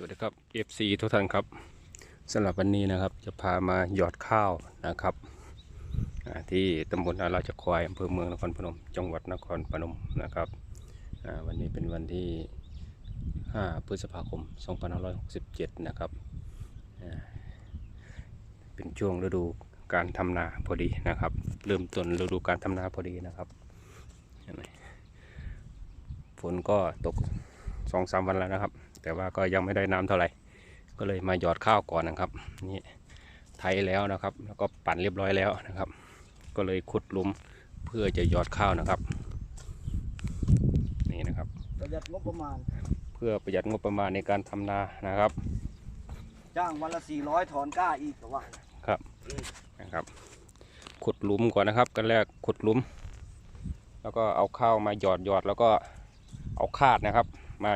สวัสดีครับ FC ทุกท่านครับสำหรับวันนี้นะครับจะพามาหยอดข้าวนะครับที่ตำบลอาราชควายอำเภอเมืองนครพนม จังหวัดนครพนมนะครับวันนี้เป็นวันที่ 5 พฤษภาคม 2567 นะครับเป็นช่วงฤดูการทำนาพอดีนะครับ เริ่มต้นฤดูการทำนาพอดีนะครับฝนก็ตกสองสามวันแล้วนะครับ แต่ว่าก็ยังไม่ได้น้ำเท่าไหร่ ก็เลยมาหยอดข้าวก่อนนะครับ นี่ไถแล้วนะครับ แล้วก็ปั่นเรียบร้อยแล้วนะครับ ก็เลยขุดหลุมเพื่อจะหยอดข้าวนะครับ นี่นะครับ ประหยัดงบประมาณ เพื่อประหยัดงบประมาณในการทำนานะครับ จ้างวันละ400ถอนกล้าอีกแต่ว่านะครับ ขุดหลุมก่อนนะครับ กันแรกขุดหลุม แล้วก็เอาข้าวมาหยอดหยอดแล้วก็เอาคาดนะครับ มา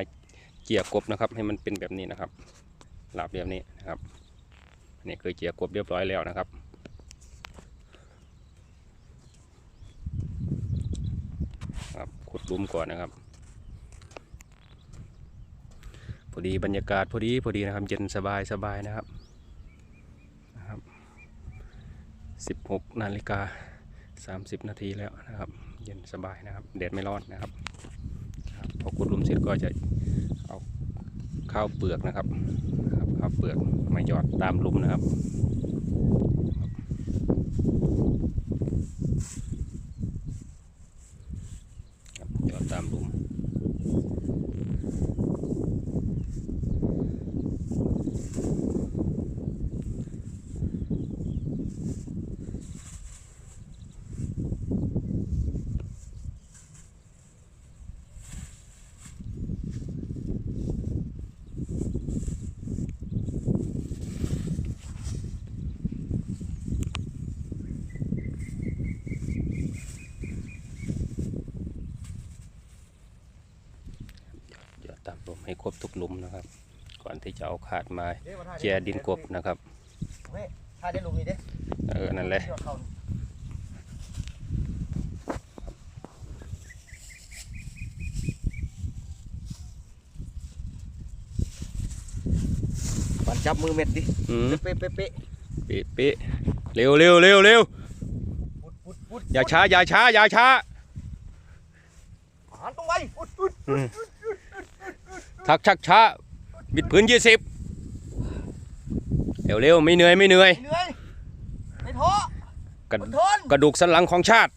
เกี่ยกบนะครับ ให้มันเป็นแบบนี้นะครับหลับแบบนี้นะครับนี่คือเกี่ยกบเรียบร้อยแล้วนะครับ ครับขุดลุมก่อนนะครับพอดีบรรยากาศพอดีพอดีนะครับ เย็นสบายสบายนะครับนะครับ 16 นาฬิกา30 นาทีแล้วนะครับ เย็นสบายนะครับแดดไม่ร้อนนะครับ พอขุดลุมเสร็จก็จะ ข้าวเปลือกนะครับข้าวเปลือกมาหยอดตามลุมนะครับหยอดตามหลุม หยอดตามหลุมให้ ครบทุกหลุมนะครับ ก่อนที่จะเอาขาดมาเจียดินกบนะครับเฮ้ยถ้าได้ลุมนี่เด้เออนั่นแหละยอดเขาปั่นจับมือเม็ดดิอืมเป๊ะเป๊ะเป๊ะเป๊ะเป๊ะเร็วเร็วเร็วเร็วปุดปุดปุดอย่าช้าอย่าช้าอย่าช้าหันตรงไว้ปุดปุด ทักชักช้า บิดพื้นยี่สิบเร็วเร็วไม่เหนื่อยไม่เหนื่อยเหนื่อยไม่ท้อกระอดทนกระดูกสันหลังของชาติ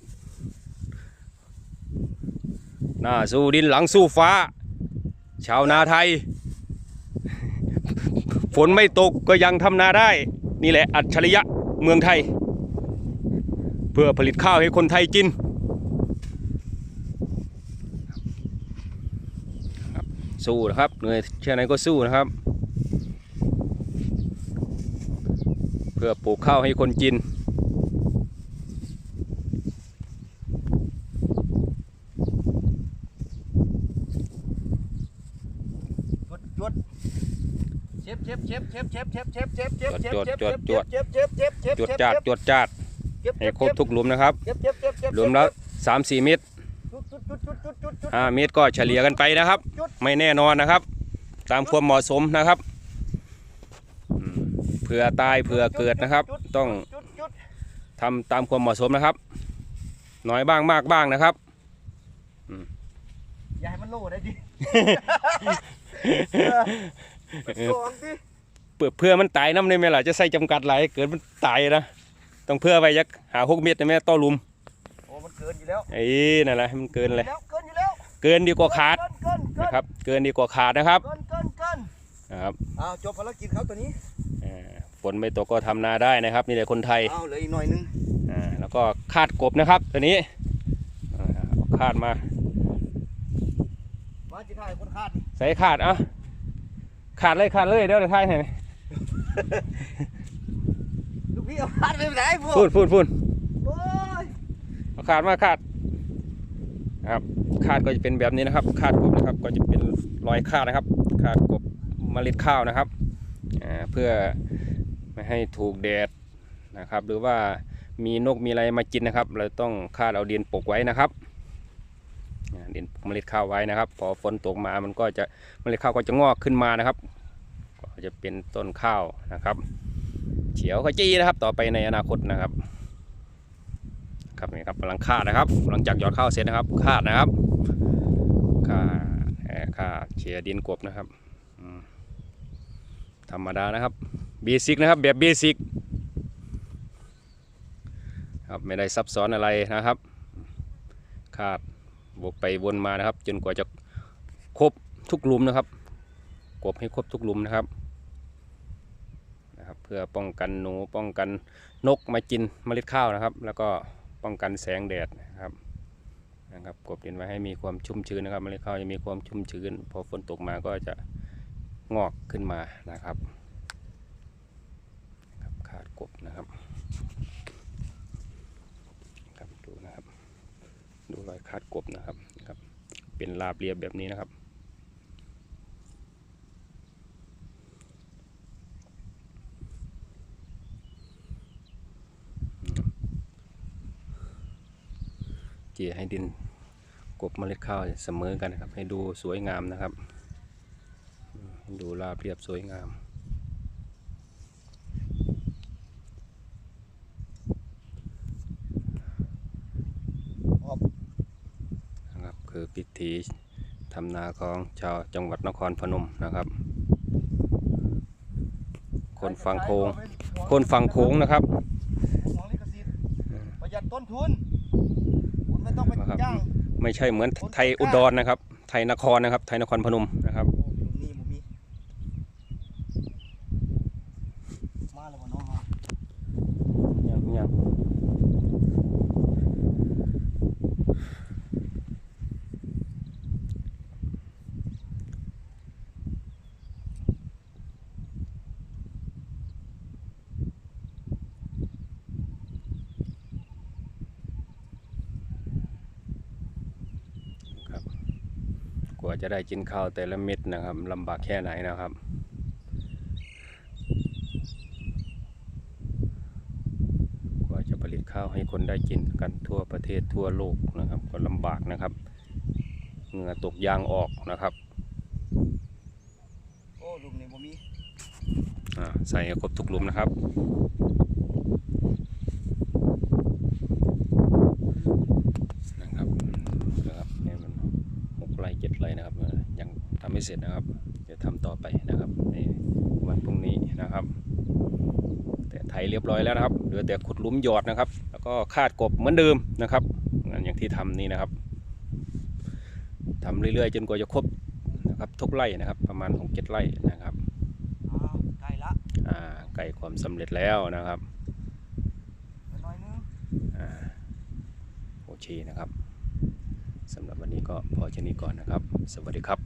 หน้าสู้ดินหลังสู้ฟ้า ชาวนาไทย ฝนไม่ตกก็ยังทำนาได้ นี่แหละอัจฉริยะเมืองไทย เพื่อผลิตข้าวให้คนไทยกินครับ สู้นะครับเหนื่อยแค่ไหนก็สู้นะครับ เพื่อปลูกข้าวให้คนกิน จวดจวดเชฟเชฟเชฟเชฟเชฟเชฟเชฟเชฟเชฟเชฟจวดเชฟจวดจวดเชฟเชฟเชฟเชฟจวดเชฟจาดจวดจาดเชฟให้ครบทุกหลุมนะครับเชฟเชฟเชฟเชฟรวมแล้ว3-4เมตร 5เมตรก็เฉลี่ยกันไปนะครับ ไม่แน่นอนนะครับ ตามความเหมาะสมนะครับอืมเผื่อตายเผื่อเกิดนะครับ ต้องจุดจุดทำตามความเหมาะสมนะครับ น้อยบ้างมากบ้างนะครับอย่าให้มันโล่ได้ดิเออสองดิเพื่อเพื่อมันตายน้ำในไหมล่ะจะใส่จำกัดหลายเกิดมันตายนะต้องเพื่อไว้ยักหาหกเมตรนะแม่ต่อหลุมโอ้มัน เกินอยู่แล้วไอ้นั่นแหละให้มันเกินเลยแล้วเกินอยู่แล้วเกินดีกว่าขาดเกินเกินเกินนะครับ เกินดีกว่าขาดนะครับเกินเกินเกินนะครับอ้าวจบภารกิจเขาตัวนี้เอ่อฝนไม่ตกก็ทำนาได้นะครับนี่แหละคนไทยอ้าวเหลืออีกหน่อยนึงอ่าแล้วก็คาดกบนะครับ ตัวนี้อ่าเอาคาดมามาจิถ่ายคนคาดนี่ใส่ขาดเอะขาดเลยขาดเลยเดี๋ยวเดี๋ยวทายให้ลูกพี่เอาคาดไปไหนพวก พูดพูดพูดโอ้ยเอา ขาดมาขาดนะครับขาดก็จะเป็นแบบนี้นะครับขาดกบนะครับก็จะเป็นรอยขาดนะครับขาดกบเมล็ดข้าวนะครับเพื่อไม่ให้ถูกแดดนะครับ หรือว่ามีนกมีอะไรมากินนะครับ เราต้องคาดเอาดินปกไว้นะครับอ่าดินปกเมล็ดข้าวไว้นะครับ พอฝนตกมามันก็จะเมล็ดข้าวก็จะงอกขึ้นมานะครับ ก็จะเป็นต้นข้าวนะครับ เขียวขจีนะครับ ต่อไปในอนาคตนะครับ ครับนี่ครับกำลังคาดนะครับ หลังจากหยอดข้าวเสร็จนะครับ คาดนะครับคาดเอ่อคาดเฉียดินกบนะครับธรรมดานะครับเบสิกนะครับแบบเบสิกครับไม่ได้ซับซ้อนอะไรนะครับ คาดวกไปวนมานะครับ จนกว่าจะครบทุกลุมนะครับกบให้ครบทุกลุมนะครับนะครับ เพื่อป้องกันหนูป้องกันนกมากินเมล็ดข้าวนะครับ แล้วก็ ป้องกันแสงแดดนะครับนะครับกบดินไว้ให้มีความชุ่มชื้นนะครับเมล็ดข้าวจะมีความชุ่มชื้น พอฝนตกมาก็จะงอกขึ้นมานะครับครับขาดกบนะครับครับดูนะครับ ดูรอยคาดกบนะครับนะครับ เป็นลาบเรียบแบบนี้นะครับ เจี่ยให้ดินกบเมล็ดข้าวเสมอกันนะครับ ให้ดูสวยงามนะครับ ดูราบเรียบสวยงาม นะครับคือพิธีทำนาของชาวจังหวัดนครพนมนะครับ คนฟังโคงคนฟังโค้งนะครับ ของลิขสิทธิ์ประหยัดต้นทุน คุณไม่ต้องไป นะครับ จ้าง ไม่ใช่เหมือนไทยอุดรนะครับ ไทยนครนะครับ ไทยนครพนมนะครับ โอ้หลุมนี้หมุมีมาแล้วบ่น้องฮะ ยังยังครับก ว่าจะได้กินข้าวแต่ละเม็ดนะครับลำบากแค่ไหนนะครับ กว่าจะผลิตข้าวให้คนได้กินกันทั่วประเทศทั่วโลกนะครับ ก็ลำบากนะครับเหงื่อตกยางออกนะครับโอ้หลุมนี้บ่มีอ่าใส่ให้ครบทุกหลุมนะครับนะครับนะครับเนี่ยมันหกไร่เจ็ดไร่นะครับเอ่อยัง ทำไม่เสร็จนะครับ จะทำต่อไปนะครับในวันพรุ่งนี้นะครับ แต่ไถเรียบร้อยแล้วนะครับเหลือแต่ขุดหลุมหยอดนะครับ แล้วก็คาดกบเหมือนเดิมนะครับงานอย่างที่ทำนี่นะครับทำเรื่อยๆ จนกว่าจะครบนะครับทุกไร่นะครับ ประมาณ6 7ไร่นะครับอ้าวใกล้ละอ่าใกล้ความสำเร็จแล้วนะครับเหลือน้อยนึงอ่าโอเคนะครับสำหรับวันนี้ก็พอแค่นี้ก่อนนะครับ สวัสดีครับ